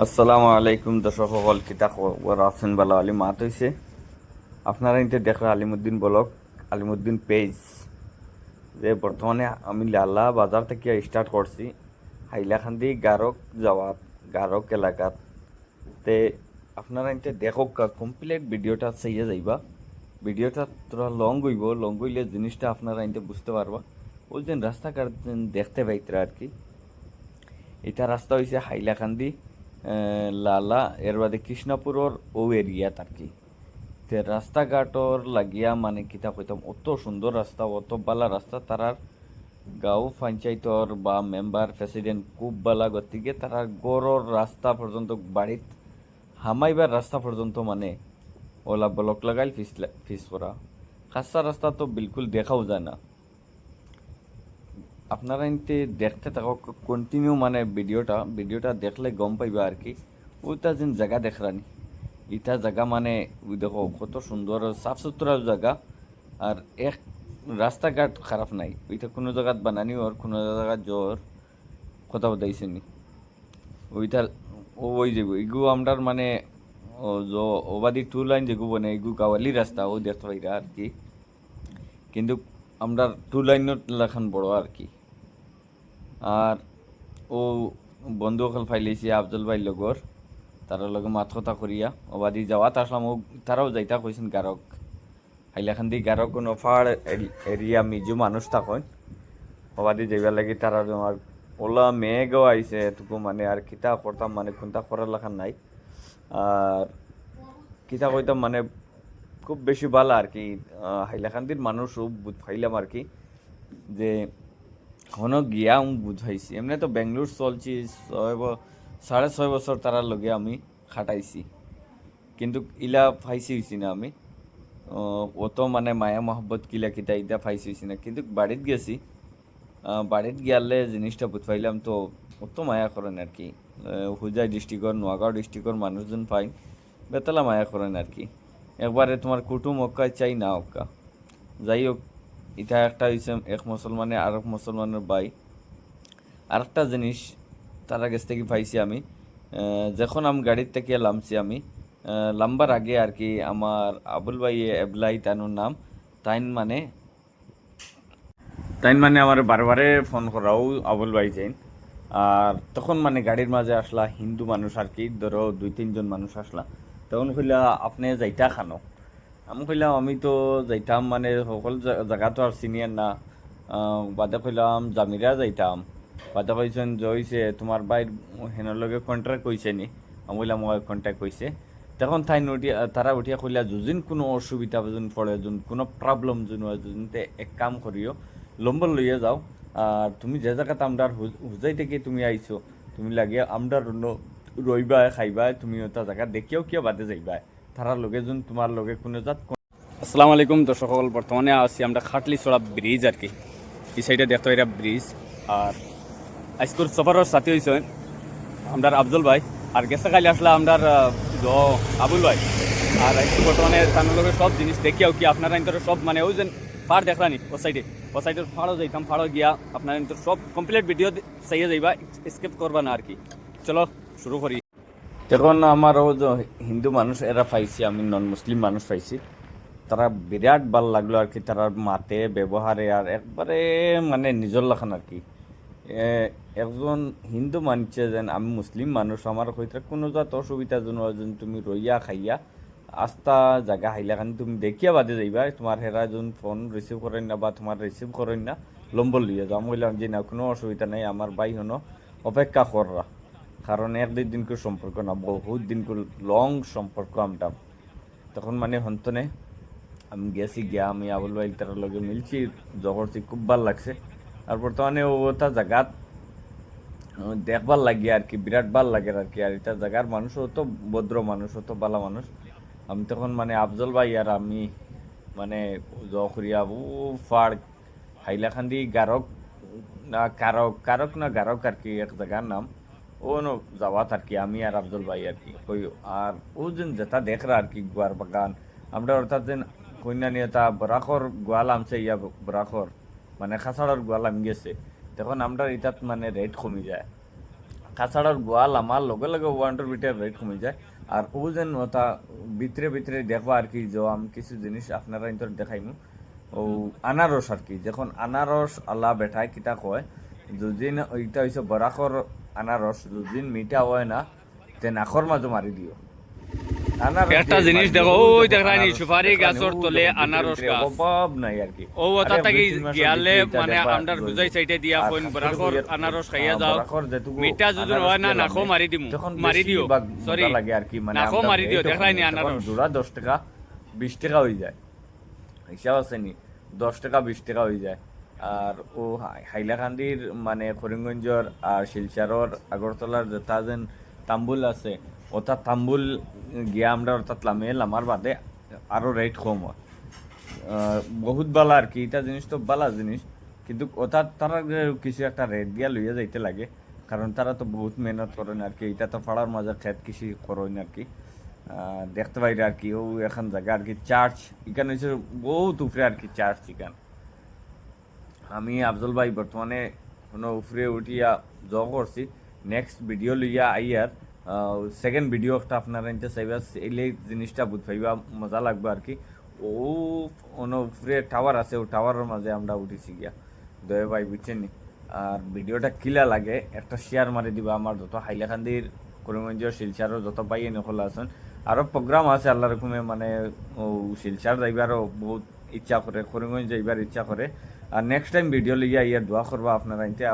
আসসালামু আলাইকুম, দর্শক সকল কিতা খবর বালা আলী মাত হইছে। আপনারা ইনতে দেখো আলিমুদ্দিন ব্লক আলিমুদ্দিন পেজ। যে বর্তমানে আমি লালা বাজার থেকে স্টার্ট করছি, হাইলাকান্দি গারক যাওয়ার গারক এলাকাত। তে আপনারা ইনতে দেখক কমপ্লিট ভিডিওটা চাইয়া যাইবা। ভিডিওটা তোরা লং হইব লং হইলে জিনিসটা আপনারা ইনতে বুঝতে পারবা। ওই যে রাস্তাঘাট দেখতে পাইতরা আর কি। এটা রাস্তা হয়েছে হাইলাকান্দি লালা, এর বাদে কৃষ্ণপুরর ও এরিয়াত আর কি তে রাস্তাঘাটর লাগিয়া মানে কিতা কইতাম, অত সুন্দর রাস্তা, অত বালা রাস্তা, তারার গাঁও পঞ্চায়েতর বা মেম্বার, প্রেসিডেন্ট খুব বালা গতিকে তারা গড়র রাস্তা পর্যন্ত, বাড়িত হামাইবার রাস্তা পর্যন্ত মানে ওলা ব্লক লাগাইল ফিস ফিস করা। খাসা রাস্তা তো বিলকুল দেখাও যায় না। আপনারা এনতে দেখতে থাকো কন্টিনিউ মানে ভিডিওটা ভিডিওটা দেখলে গম পাইবা আর কি। ওইটা যেন জায়গা দেখরানি। ইটা জায়গা মানে দেখো, কত সুন্দর সাফ সুতরা জায়গা আর এক রাস্তাঘাট খারাপ নাই। ওইটা কোনো জায়গাত বানানি ওর, কোনো জায়গাত জ্বর কথা বতাইছে নি। ওইটা, ও ওই যে এগু আমরার মানে ওবাদি টু লাইন যেগু বনে এগু গাওয়ালি রাস্তা, ও দেখতে পাইরা আর কি। কিন্তু আমরা টু লাইনত লেখান বড় আর কি। আর ও বন্ধু বন্ধুসকল ফাইলেছি আফজল ভাই লগর তার লগে মাত কথা করিয়া অবাদি যাওয়া আসলাম ও তারাও যাইতা কইছেন গারক। হাইলাখান্দি গারক কোনো ফাড় এরিয়া মিজু মানুষ থাকেন। অবাদি যাইবার লাগি তারা আমার ওলা মেঘও আইছে এটুকু মানে আর কিতা করতাম মানে কোনটা করার লেখান নাই। আর কিতা কইতাম মানে খুব বেশি ভালো আর কি। আহ, হাইলাকান্দির মানুষও বুঝাইলাম আর কি যে হনো গিয়া আমি বুঝাইছি। এমনি তো বেঙ্গলোর চলছি, ছয় সাড়ে ছয় বছর তারার লগে আমি খাটাইছি। কিন্তু ইলা ফাইসি হয়েছি না আমি। অত মানে মায়া মহব্বত কিলা কিতা ইটা ফাইসি হয়েছি না। কিন্তু বাড়িত গেছি। বাড়িত গিয়ালে জিনিসটা বুঝাইলাম তো অত মায়া করেন আর কি হুজাই ডিস্ট্রিক্টর নোয়াগাঁও ডিস্ট্রিক্টর মানুষজন পাই বেতলা মায়া করেন আর কি একবারে তোমার কুটুম অক্কা, চাই না অক্কা। যাই হোক এটা একটা হয়েছে এক মুসলমানে আর এক মুসলমানের ভাই। আরেকটা জিনিস তার কাছ থেকে পাইছি আমি যখন আমি গাড়ির থেকে লামছি আমি লাম্বার আগে আর কি আমার আবুল ভাই এবলাই তানুর নাম, তাইন মানে তাইন মানে আমার বারবারে ফোন করাও আবুল ভাই যাইন আর তখন মানে গাড়ির মাঝে আসলা, হিন্দু মানুষ আর কি, ধরো দুই তিনজন মানুষ আসলা, তখন কইলা, আপনি যাইতা খানো। আমি কইলাম, আমি তো যাইতাম মানে সকল জায়গা তো আর সিনিয়র না। বাদে কইলাম জামিরা যাইতাম। বাদে কইছেন জইছে তোমার বাইর হেনের লগে কন্ট্রাক্ট কইছে নি। আমি কইলাম মই কন্ট্যাক্ট কইছে। তখন তাই উঠিয়া, তারা উঠিয়া কইলা যদিন কোনো অসুবিধা যেন পড়ে যোন, কোনো প্রবলেম যোন হয় যোন এক কাম করিও লম্বর লইয়া যাও। আর তুমি যে জায়গাত আমরার হুজাই থেকে তুমি আইছো। তুমি লাগে অন্য রইবা খাইবা তুমি ওটা জায়গা দেখিও, কিয় বাদে যাইবা তারার লগে যোন তোমার লগে কোনো জাত আসসালামু আলাইকুম দর্শক সকল, বর্তমানে আছি আমরা খাটলি চড়া ব্রিজ আর কি। এই সাইডে দেখতে এটা ব্রিজ আর আজকের সফরের সাথী হয়েছে আমরা আফজল ভাই। আর গেছে কালি আসলে আমরা আবুল ভাই। আর আজকে বর্তমানে তার লগে সব জিনিস দেখিয়াও কি আপনারা ইন্তর সব মানে ওই যে ফাড় দেখলানি ও সাইডে ও সাইডের ফাড়ও যাইতাম, ফাড়ও গিয়া আপনারা ইন্তর সব কমপ্লিট ভিডিও চাইয়া যাইবা স্কেপ করবা না আর কি। চলো, শুরু করি। তখন আমারও যে হিন্দু মানুষ, এরা পাইছি, আমি নন মুসলিম মানুষ পাইছি। তারা বিরাট ভালো লাগল আর কি, তারা মাতে ব্যবহারে আর একবারে মানে নিজর লাখান আর কি। একজন হিন্দু মানছে যেন, আমি মুসলিম মানুষ আমার হইতে কোনো জাত অসুবিধা যেন তুমি রইয়া খাইয়া আস্তা জায়গা হাইলা খান তুমি দেখিয়া বাদে যাইবা তোমার হেরা যোন ফোন রিসিভ করেন না বা তোমার রিসিভ করেন না লম্বল লইয়া যাও। আমি বললাম যে না, কোনো অসুবিধা নাই আমার ভাই হনো অপেক্ষা কররা কারণ এক দুই দিনকে সম্পর্ক না, বহুত দিনকে লং সম্পর্ক আমরা তখন মানে হন্তনে আমি গেছি, গিয়া আমি আবুল ভাই তার লগে মিলছি জগরছি খুব ভালো লাগছে। আর বর্তমানে ওটা জায়গাত দেখবার লাগে আর কি, বিরাট ভালো লাগে আর কি। আর এটা জায়গার মানুষ হতো ভদ্র মানুষ হতো ভালো মানুষ। আমি তখন মানে আফজল ভাই আর আমি মানে জখরিয়া ও ফাড় হাইলাখান্দি গারক, না কারক কারক না গারক আর কি, এক জায়গার নাম। ও নো যাওয়াত আর কি, আমি আর আফজল ভাই আর কি। কই আর ও যেন যেটা দেখরা আর কি গুয়ার বাগান, আমরা অর্থাৎ যেন কন্যা নিয়ে তা বরাকর গোয়াল আমছে, ইয়া বরাকর মানে খাসাড়ার গোয়াল আম গেছে। তখন আমরা এটাত মানে রেট কমি যায়। কাছাড়ার গোয়াল আমার লগে লগে ওয়ান্টার বিটের রেট কমে যায়। আর ও যেন ওটা ভিতরে ভিতরে দেখবা আর কি, যে আমি কিছু জিনিস আপনারা ইন্তর দেখাইমু। ও আনারস আর কি, যখন আনারস আল্লাহ বেঠায় কিতা কয় যদিন ওইটা হইছে বরাকর আনারস যদিন মিঠা হয় না তে নাখর মাঝে মারি দিও। একটা জিনিস দেখো, ওই দেখো দেখরা সুপারি গাছর তলে আনারস গাছ। অভাব নাই আর কি। ও ওটা থেকে গিয়ালে মানে জলদি। বুঝাই সাইডে দিয়া কইন বরাকর আনারস খাইয়া যাও মিঠা যদি হয় না নাখো মারি দিমু মারি দিও সরি লাগে আর কি মানে নাখো মারি দিও এইটুকু দেখলাই নি তখন আনারস জোড়া দশ টাকা বিশ টাকা হয়ে যায়। হিসাব আছে নি? দশ টাকা বিশ টাকা হয়ে যায়। আর ও হাই- হাইলাকান্দির মানে করিমগঞ্জর আর শিলচারর আগরতলার যেটা যেন তাম্বুল আছে, অর্থাৎ তাম্বুল গিয়া আমরা অর্থাৎ লামিয়ে লামার বাদে আরও রেট কম হয়। বহুত বালা আর কি এটা জিনিস তো বালা জিনিস, কিন্তু ওটা তারা কিছু একটা রেট দিয়া লইয়া যাইতে লাগে, কারণ তারা তো বহুত মেহনত করেন আর কি এটা তো পাড়ার মাঝে খেত কৃষি করেন আর কি। দেখতে পাইরে আর কি, ও এখন জায়গা আর কি চার্চ এখানে হচ্ছে বহুত উপরে আর কি চার্চ এখান। আমি আফজল ভাই বর্তমানে কোনো উফরে উঠিয়া জ করছি। নেক্সট ভিডিও লইয়া আইয়ার সেকেন্ড ভিডিও একটা আপনারা নিতে চাইবা, এলে জিনিসটা বুঝ পাইবা মজা লাগবে আর কি। ও কোনো উপরে টাওয়ার আছে, ও টাওয়ারের মাঝে আমরা উঠেছি গিয়া। দয়া ভাই বুঝছেন নি? আর ভিডিওটা কিলা লাগে, একটা শেয়ার মারি দিবা আমার যত হাইলাকান্দির করিমগঞ্জ শিলচারও যত পাই নকল আছেন। আরও প্রোগ্রাম আছে আল্লাহ রকমে মানে শিলচার যাইবারও বহুত ইচ্ছা করে, করিমগঞ্জ যাইবার ইচ্ছা করে। আর নেক্সট টাইম ভিডিও লিগে ইয়ার দোয়া করবা আপনারা ইনতে